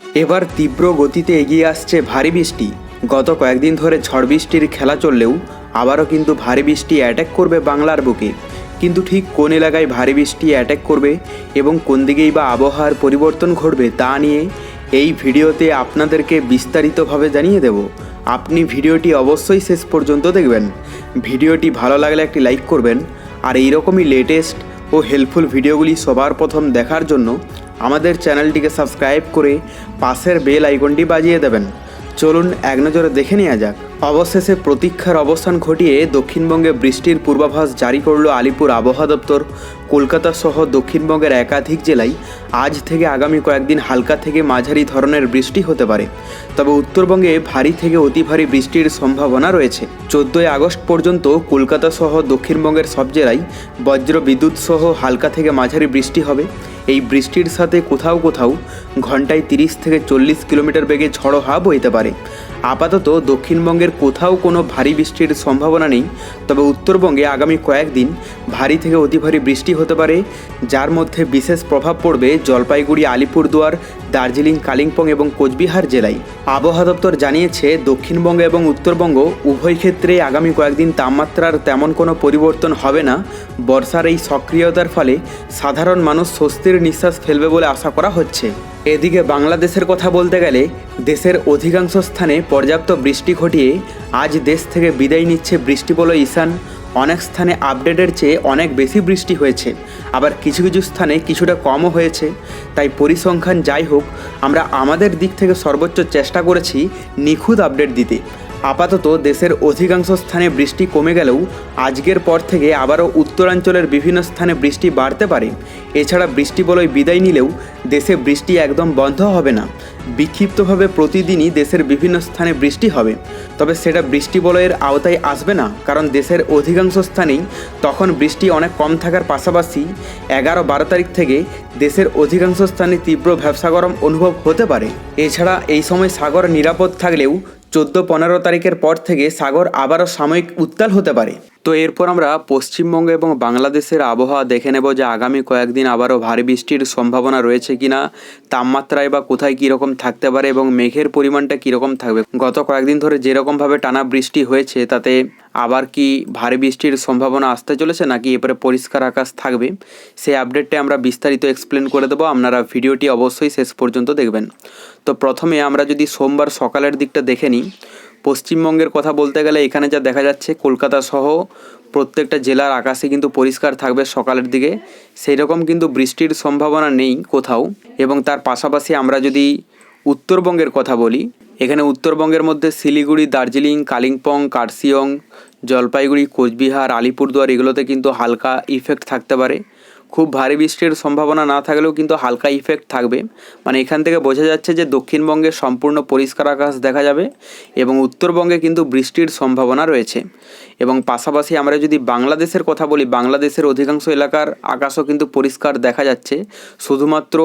এবার তীব্র গতিতে এগিয়ে আসছে ভারী বৃষ্টি। গত কয়েকদিন ধরে ঝড় বৃষ্টির খেলা চললেও আবারও কিন্তু ভারী বৃষ্টি অ্যাটাক করবে বাংলার বুকে। কিন্তু ঠিক কোন এলাকায় ভারী বৃষ্টি অ্যাটাক করবে এবং কোন দিকেই বা আবহাওয়ার পরিবর্তন ঘটবে তা নিয়ে এই ভিডিওতে আপনাদেরকে বিস্তারিতভাবে জানিয়ে দেব। আপনি ভিডিওটি অবশ্যই শেষ পর্যন্ত দেখবেন। ভিডিওটি ভালো লাগলে একটি লাইক করবেন। আর এইরকমই লেটেস্ট ও হেল্পফুল ভিডিওগুলি সবার প্রথম দেখার জন্য আমাদের চ্যানেলটিকে সাবস্ক্রাইব করে পাশের বেল আইকনটি বাজিয়ে দেবেন। চলুন এক নজরে দেখে নেওয়া যাক। অবশেষে প্রতীক্ষার অবস্থান ঘটিয়ে দক্ষিণবঙ্গে বৃষ্টির পূর্বাভাস জারি করল আলিপুর আবহাওয়া দপ্তর। কলকাতা সহ দক্ষিণবঙ্গের একাধিক জেলায় আজ থেকে আগামী কয়েকদিন হালকা থেকে মাঝারি ধরনের বৃষ্টি হতে পারে। তবে উত্তরবঙ্গে ভারী থেকে অতি ভারী বৃষ্টির সম্ভাবনা রয়েছে। চোদ্দোই আগস্ট পর্যন্ত কলকাতা সহ দক্ষিণবঙ্গের সব জেলায় বজ্র বিদ্যুৎ সহ হালকা থেকে মাঝারি বৃষ্টি হবে। এই বৃষ্টির সাথে কোথাও কোথাও ঘন্টায় তিরিশ থেকে চল্লিশ কিলোমিটার বেগে ঝড়ো হাওয়া বইতে পারে। আপাতত দক্ষিণবঙ্গের কোথাও কোনো ভারী বৃষ্টির সম্ভাবনা নেই, তবে উত্তরবঙ্গে আগামী কয়েকদিন ভারী থেকে অতি ভারী বৃষ্টি হতে পারে, যার মধ্যে বিশেষ প্রভাব পড়বে জলপাইগুড়ি, আলিপুরদুয়ার দার্জিলিং, কালিম্পং এবং কোচবিহার জেলায়। আবহাওয়া দপ্তর জানিয়েছে, দক্ষিণবঙ্গ এবং উত্তরবঙ্গ উভয় ক্ষেত্রে আগামী কয়েকদিন তাপমাত্রার তেমন কোনো পরিবর্তন হবে না। বর্ষার এই সক্রিয়তার ফলে সাধারণ মানুষ স্বস্তির নিঃশ্বাস ফেলবে বলে আশা করা হচ্ছে। এদিকে বাংলাদেশের কথা বলতে গেলে, দেশের অধিকাংশ স্থানে পর্যাপ্ত বৃষ্টি ঘটিয়ে আজ দেশ থেকে বিদায় নিচ্ছে বৃষ্টি বলো ঈশান। অনেক স্থানে আপডেটের চেয়ে অনেক বেশি বৃষ্টি হয়েছে। আবার কিছু কিছু স্থানে কিছুটা কমও হয়েছে। তাই পরিসংখ্যান যাই হোক, আমরা আমাদের দিক থেকে সর্বোচ্চ চেষ্টা করেছি নিখুঁত আপডেট দিতে। আপাতত দেশের অধিকাংশ স্থানে বৃষ্টি কমে গেলেও আজকের পর থেকে আবারও উত্তরাঞ্চলের বিভিন্ন স্থানে বৃষ্টি বাড়তে পারে। এছাড়া বৃষ্টি বলয় বিদায় নিলেও দেশে বৃষ্টি একদম বন্ধ হবে না। বিক্ষিপ্তভাবে প্রতিদিনই দেশের বিভিন্ন স্থানে বৃষ্টি হবে। তবে সেটা বৃষ্টি বলয়ের আওতায় আসবে না, কারণ দেশের অধিকাংশ স্থানেই তখন বৃষ্টি অনেক কম থাকার পাশাপাশি এগারো বারো তারিখ থেকে দেশের অধিকাংশ স্থানে তীব্র ব্যবসা গরম অনুভব হতে পারে। এছাড়া এই সময় সাগর নিরাপদ থাকলেও চোদ্দ পনেরো তারিখের পর থেকে সাগর আবারও সাময়িক উত্তাল হতে পারে। তো এরপর আমরা পশ্চিমবঙ্গ এবং বাংলাদেশের আবহাওয়া দেখে নেব যে আগামী কয়েকদিন আবারও ভারী বৃষ্টির সম্ভাবনা রয়েছে কিনা, তাপমাত্রায় বা কোথায় কীরকম থাকতে পারে এবং মেঘের পরিমাণটা কীরকম থাকবে। গত কয়েকদিন ধরে যেরকমভাবে টানা বৃষ্টি হয়েছে, তাতে আবার কি ভারী বৃষ্টির সম্ভাবনা আসতে চলেছে নাকি এবারে পরিষ্কার আকাশ থাকবে? সেই আপডেটটা আমরা বিস্তারিত এক্সপ্লেন করে দেবো। আপনারা ভিডিওটি অবশ্যই শেষ পর্যন্ত দেখবেন। তো প্রথমে আমরা যদি সোমবার সকালের দিকটা দেখে নিই পশ্চিমবঙ্গের কথা বলতে গেলে এখানে যা দেখা যাচ্ছে, কলকাতা সহ প্রত্যেকটা জেলার আকাশে কিন্তু পরিষ্কার থাকবে সকালের দিকে। সেই রকম কিন্তু বৃষ্টির সম্ভাবনা নেই কোথাও। এবং তার পাশাপাশি আমরা যদি উত্তরবঙ্গের কথা বলি, এখানে উত্তরবঙ্গের মধ্যে শিলিগুড়ি, দার্জিলিং, কালিম্পং, কার্শিয়ং, জলপাইগুড়ি, কোচবিহার, আলিপুরদুয়ার এগুলোতে কিন্তু হালকা ইফেক্ট থাকতে পারে। খুব ভারী বৃষ্টির সম্ভাবনা না থাকলেও কিন্তু হালকা ইফেক্ট থাকবে। মানে এখান থেকে বোঝা যাচ্ছে যে দক্ষিণবঙ্গে সম্পূর্ণ পরিষ্কার আকাশ দেখা যাবে এবং উত্তরবঙ্গে কিন্তু বৃষ্টির সম্ভাবনা রয়েছে। এবং পাশাপাশি আমরা যদি বাংলাদেশের কথা বলি, বাংলাদেশের অধিকাংশ এলাকার আকাশও কিন্তু পরিষ্কার দেখা যাচ্ছে। শুধুমাত্র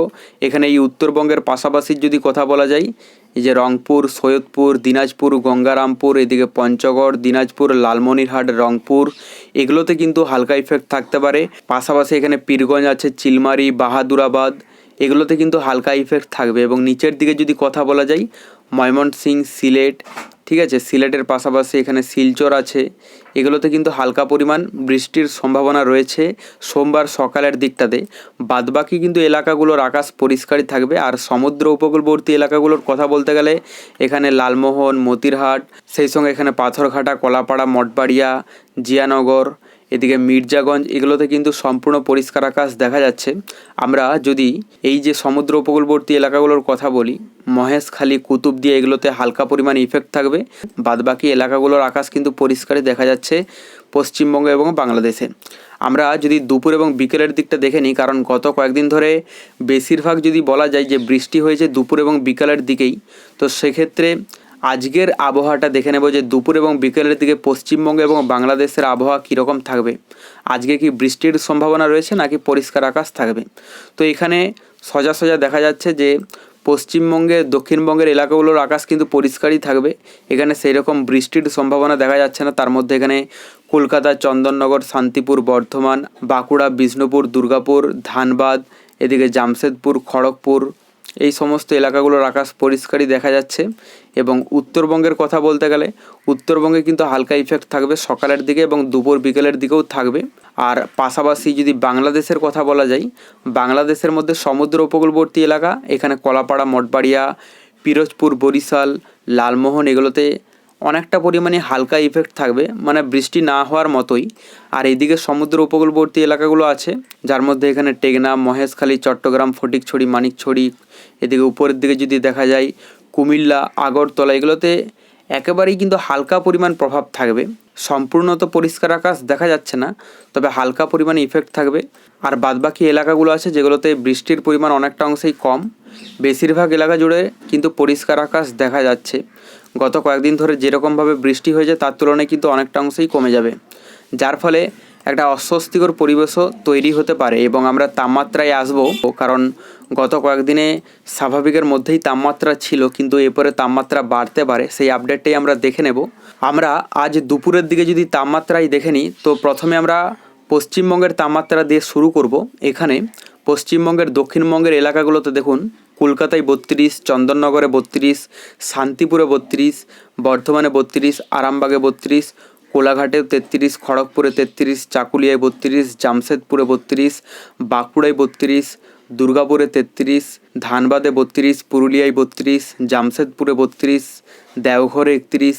এখানে এই উত্তরবঙ্গের পাশাপাশি যদি কথা বলা যায় এই যে রংপুর, সৈয়দপুর, দিনাজপুর, গঙ্গারামপুর, এদিকে পঞ্চগড়, দিনাজপুর, লালমনিরহাট, রংপুর, এগুলোতে কিন্তু হালকা ইফেক্ট থাকতে পারে। পাশাপাশি এখানে পীরগঞ্জ আছে, চিলমারি, বাহাদুরাবাদ এগুলোতে কিন্তু হালকা ইফেক্ট থাকবে এবং নিচের দিকে যদি কথা বলা যায় ময়মনসিং সিলেট, ঠিক আছে? সিলেটের পাশাপাশি এখানে শিলচর আছে। এগুলোতে কিন্তু হালকা পরিমাণ বৃষ্টির সম্ভাবনা রয়েছে সোমবার সকালের দিকটাতে। বাদবাকি কিন্তু এলাকাগুলোর আকাশ পরিষ্কারই থাকবে। আর সমুদ্র উপকূলবর্তী এলাকাগুলোর কথা বলতে গেলে, এখানে লালমোহন, মতিরহাট, সেই সঙ্গে এখানে পাথরঘাটা, কলাপাড়া, মঠবাড়িয়া, জিয়ানগর এদিকে মির্জাগঞ্জ, এগুলোতে কিন্তু সম্পূর্ণ পরিষ্কার আকাশ দেখা যাচ্ছে। আমরা যদি এই যে সমুদ্র উপকূলবর্তী এলাকাগুলোর কথা বলি মহেশখালী কুতুব দিয়ে এগুলোতে হালকা পরিমাণ ইফেক্ট থাকবে। বাদবাকি এলাকাগুলোর আকাশ কিন্তু পরিষ্কারই দেখা যাচ্ছে পশ্চিমবঙ্গ এবং বাংলাদেশে। আমরা যদি দুপুর এবং বিকেলের দিকটা দেখে নিই, কারণ গত কয়েকদিন ধরে বেশিরভাগ যদি বলা যায় যে বৃষ্টি হয়েছে দুপুর এবং বিকেলের দিকেই, তো সেক্ষেত্রে আজকের আবহাওয়াটা দেখে নেব যে দুপুর এবং বিকেলের দিকে পশ্চিমবঙ্গ এবং বাংলাদেশের আবহাওয়া কীরকম থাকবে। আজকে কি বৃষ্টির সম্ভাবনা রয়েছে নাকি পরিষ্কার আকাশ থাকবে? তো এখানে সোজা সোজা দেখা যাচ্ছে যে পশ্চিমবঙ্গে, দক্ষিণবঙ্গের এলাকাগুলোর আকাশ কিন্তু পরিষ্কারই থাকবে। এখানে সেই রকম বৃষ্টির সম্ভাবনা দেখা যাচ্ছে না। তার মধ্যে এখানে কলকাতা, চন্দননগর, শান্তিপুর, বর্ধমান, বাঁকুড়া, বিষ্ণুপুর, দুর্গাপুর, ধানবাদ, এদিকে জামশেদপুর, খড়গপুর এই সমস্ত এলাকাগুলোর আকাশ পরিষ্কারই দেখা যাচ্ছে এবং উত্তরবঙ্গের কথা বলতে গেলে উত্তরবঙ্গে কিন্তু হালকা ইফেক্ট থাকবে সকালের দিকে এবং দুপুর বিকেলের দিকেও থাকবে। আর পাশাপাশি যদি বাংলাদেশের কথা বলা যায়, বাংলাদেশের মধ্যে সমুদ্র উপকূলবর্তী এলাকা, এখানে কলাপাড়া, মঠবাড়িয়া, পিরোজপুর, বরিশাল, লালমোহন এগুলোতে অনেকটা পরিমাণে হালকা ইফেক্ট থাকবে মানে বৃষ্টি না হওয়ার মতোই। আর এইদিকে সমুদ্র উপকূলবর্তী এলাকাগুলো আছে, যার মধ্যে এখানে টেকনা মহেশখালী, চট্টগ্রাম, ফটিকছড়ি, মানিকছড়ি, এদিকে উপরের দিকে যদি দেখা যায়, কুমিল্লা, আগরতলা, এগুলোতে একেবারেই কিন্তু হালকা পরিমাণ প্রভাব থাকবে। সম্পূর্ণ তো পরিষ্কার আকাশ দেখা যাচ্ছে না, তবে হালকা পরিমাণে ইফেক্ট থাকবে। আর বাদবাকি এলাকাগুলো আছে, যেগুলোতে বৃষ্টির পরিমাণ অনেকটা অংশেই কম। বেশিরভাগ এলাকা জুড়ে কিন্তু পরিষ্কার আকাশ দেখা যাচ্ছে। গত কয়েকদিন ধরে যেরকমভাবে বৃষ্টি হয়েছে, তার তুলনায় কিন্তু অনেকটা অংশেই কমে যাবে। যার ফলে একটা অস্বস্তিকর পরিবেশও তৈরি হতে পারে এবং আমরা তাপমাত্রায় আসব, কারণ গত কয়েকদিনে স্বাভাবিকের মধ্যেই তাপমাত্রা ছিল, কিন্তু এরপরে তাপমাত্রা বাড়তে পারে, সেই আপডেটটাই আমরা দেখে নেব। আমরা আজ দুপুরের দিকে যদি তাপমাত্রাই দেখে নিই, তো প্রথমে আমরা পশ্চিমবঙ্গের তাপমাত্রা দিয়ে শুরু করব। এখানে পশ্চিমবঙ্গের দক্ষিণবঙ্গের এলাকাগুলোতে দেখুন কলকাতায় বত্রিশ, চন্দননগরে বত্রিশ, শান্তিপুরে বত্রিশ, বর্ধমানে বত্রিশ, আরামবাগে বত্রিশ, কোলাঘাটে তেত্রিশ, খড়গপুরে তেত্রিশ, চাকুলিয়ায় বত্রিশ, জামশেদপুরে বত্রিশ, বাঁকুড়ায় বত্রিশ, দুর্গাপুরে তেত্রিশ, ধানবাদে বত্রিশ, পুরুলিয়ায় বত্রিশ, জামশেদপুরে বত্রিশ, দেওঘরে একত্রিশ।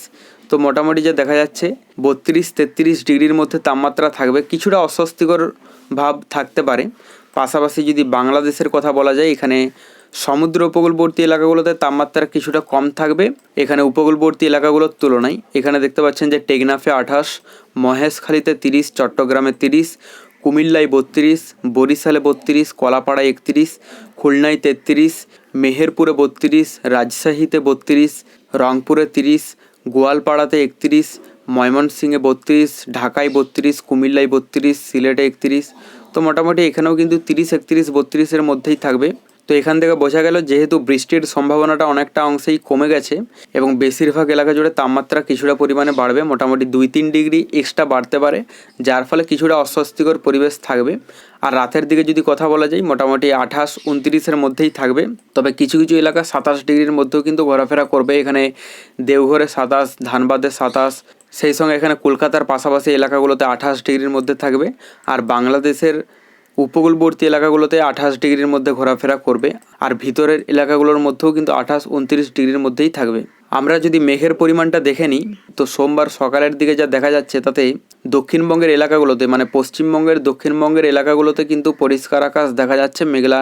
তো মোটামুটি যা দেখা যাচ্ছে, বত্রিশ, তেত্রিশ ডিগ্রির মধ্যে তাপমাত্রা থাকবে। কিছুটা অস্বস্তিকর ভাব থাকতে পারে। পাশাপাশি যদি বাংলাদেশের কথা বলা যায়, এখানে সমুদ্র উপকূলবর্তী এলাকাগুলোতে তাপমাত্রা কিছুটা কম থাকবে। এখানে উপকূলবর্তী এলাকাগুলোর তুলনায়। এখানে দেখতে পাচ্ছেন যে টেকনাফে আঠাশ, মহেশখালীতে তিরিশ, চট্টগ্রামে তিরিশ, কুমিল্লায় বত্রিশ, বরিশালে বত্রিশ, কলাপাড়ায় একত্রিশ, খুলনায় তেত্রিশ, মেহেরপুরে বত্রিশ, রাজশাহীতে বত্রিশ, রংপুরে তিরিশ, গোয়ালপাড়াতে একত্রিশ, ময়মনসিংহে বত্রিশ, ঢাকায় বত্রিশ, কুমিল্লায় বত্রিশ, সিলেটে একত্রিশ। তো মোটামুটি এখানেও কিন্তু তিরিশ, একত্রিশ, বত্রিশের মধ্যেই থাকবে। তো এখান থেকে বোঝা গেল যেহেতু বৃষ্টির সম্ভাবনাটা অনেকটা অংশেই কমে গেছে এবং বেশিরভাগ এলাকা জুড়ে তাপমাত্রা কিছুটা পরিমাণে বাড়বে, মোটামুটি দুই তিন ডিগ্রি এক্সট্রা বাড়তে পারে, যার ফলে কিছুটা অস্বস্তিকর পরিবেশ থাকবে। আর রাতের দিকে যদি কথা বলা যায়, মোটামুটি আঠাশ উনত্রিশের মধ্যেই থাকবে। তবে কিছু কিছু এলাকা সাতাশ ডিগ্রির মধ্যেও কিন্তু ঘোরাফেরা করবে। এখানে দেওঘরে সাতাশ, ধানবাদে সাতাশ, সেই সঙ্গে এখানে কলকাতার পাশাপাশি এলাকাগুলোতে আঠাশ ডিগ্রির মধ্যে থাকবে। আর বাংলাদেশের উপকূলবর্তী এলাকাগুলোতে আঠাশ ডিগ্রির মধ্যে ঘোরাফেরা করবে, আর ভিতরের এলাকাগুলোর মধ্যেও কিন্তু আঠাশ উনত্রিশ ডিগ্রির মধ্যেই থাকবে। আমরা যদি মেঘের পরিমাণটা দেখে নিই, তো সোমবার সকালের দিকে যা দেখা যাচ্ছে তাতে দক্ষিণবঙ্গের এলাকাগুলোতে মানে পশ্চিমবঙ্গের দক্ষিণবঙ্গের এলাকাগুলোতে কিন্তু পরিষ্কার আকাশ দেখা যাচ্ছে, মেঘলা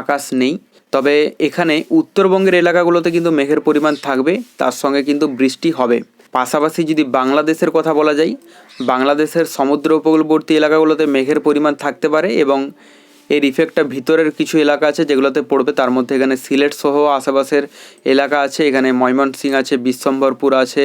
আকাশ নেই। তবে এখানে উত্তরবঙ্গের এলাকাগুলোতে কিন্তু মেঘের পরিমাণ থাকবে, তার সঙ্গে কিন্তু বৃষ্টি হবে। পাশাপাশি যদি বাংলাদেশের কথা বলা যায়, বাংলাদেশের সমুদ্র উপকূলবর্তী এলাকাগুলোতে মেঘের পরিমাণ থাকতে পারে এবং এর ইফেক্টটা ভিতরের কিছু এলাকা আছে যেগুলোতে পড়বে। তার মধ্যে এখানে সিলেট সহ আশেপাশের এলাকা আছে, এখানে ময়মনসিং আছে, বিশ্বম্বরপুর আছে